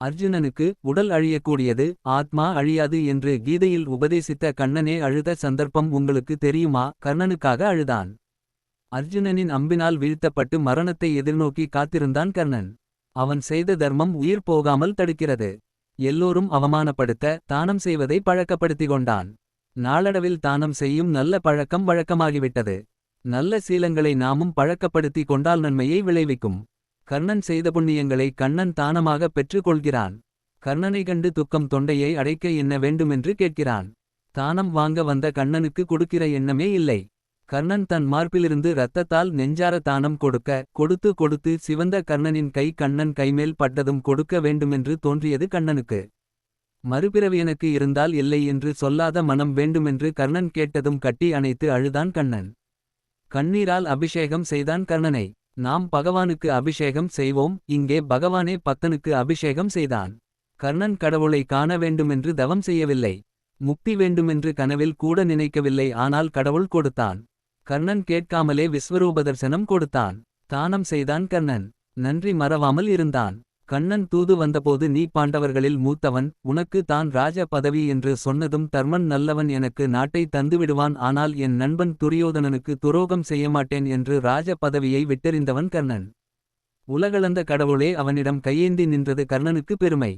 அர்ஜுனனுக்கு உடல் அழியக்கூடியது ஆத்மா அழியாது என்று கீதையில் உபதேசித்த கண்ணனே அழுத சந்தர்ப்பம் உங்களுக்கு தெரியுமா? கர்ணனுக்காக அழுதான். அர்ஜுனனின் அம்பினால் வீழ்த்தப்பட்டு மரணத்தை எதிர்நோக்கி காத்திருந்தான் கர்ணன். அவன் செய்த தர்மம் உயிர் போகாமல் தடுக்கிறது. எல்லோரும் அவமானப்படுத்த தானம் செய்வதை பழக்கப்படுத்திக் கொண்டான். நாளடவில் தானம் செய்யும் நல்ல பழக்கம் வழக்கமாகிவிட்டது. நல்ல சீலங்களை நாமும் பழக்கப்படுத்திக் கொண்டால் நன்மையை விளைவிக்கும். கர்ணன் செய்த புண்ணியங்களை கண்ணன் தானமாக பெற்றுக்கொள்கிறான். கர்ணனை கண்டு துக்கம் தொண்டையை அடைக்க என்ன வேண்டுமென்று கேட்கிறான். தானம் வாங்க வந்த கண்ணனுக்கு கொடுக்கிற எண்ணமே இல்லை. கர்ணன் தன் மார்பிலிருந்து இரத்தத்தால் நெஞ்சார தானம் கொடுக்க கொடுத்து கொடுத்து சிவந்த கர்ணனின் கை கண்ணன் கைமேல் பட்டதும் கொடுக்க வேண்டுமென்று தோன்றியது கண்ணனுக்கு மறுபிறவி எனக்கு இருந்தால் இல்லை என்று சொல்லாத மனம் வேண்டுமென்று கர்ணன் கேட்டதும் கட்டி அணைத்து அழுதான் கண்ணன் கண்ணீரால் அபிஷேகம் செய்தான் கர்ணனை. நாம் பகவானுக்கு அபிஷேகம் செய்வோம். இங்கே பகவானே பக்தனுக்கு அபிஷேகம் செய்தான். கர்ணன் கடவுளை காண வேண்டுமென்று தவம் செய்யவில்லை. முக்தி வேண்டுமென்று கனவில் கூட நினைக்கவில்லை. ஆனால் கடவுள் கொடுத்தான். கர்ணன் கேட்காமலே விஸ்வரூப தரிசனம் கொடுத்தான். தானம் செய்தான் கர்ணன். நன்றி மறவாமல் இருந்தான். கண்ணன் தூது வந்தபோது நீ பாண்டவர்களில் மூத்தவன் உனக்கு தான் ராஜ பதவி என்று சொன்னதும் தர்மன் நல்லவன் எனக்கு நாட்டை தந்துவிடுவான். ஆனால் என் நண்பன் துரியோதனனுக்கு துரோகம் செய்யமாட்டேன் என்று ராஜ பதவியை விட்டெறிந்தவன் கர்ணன். உலகளந்த கடவுளே அவனிடம் கையேந்தி நின்றது கர்ணனுக்கு பெருமை.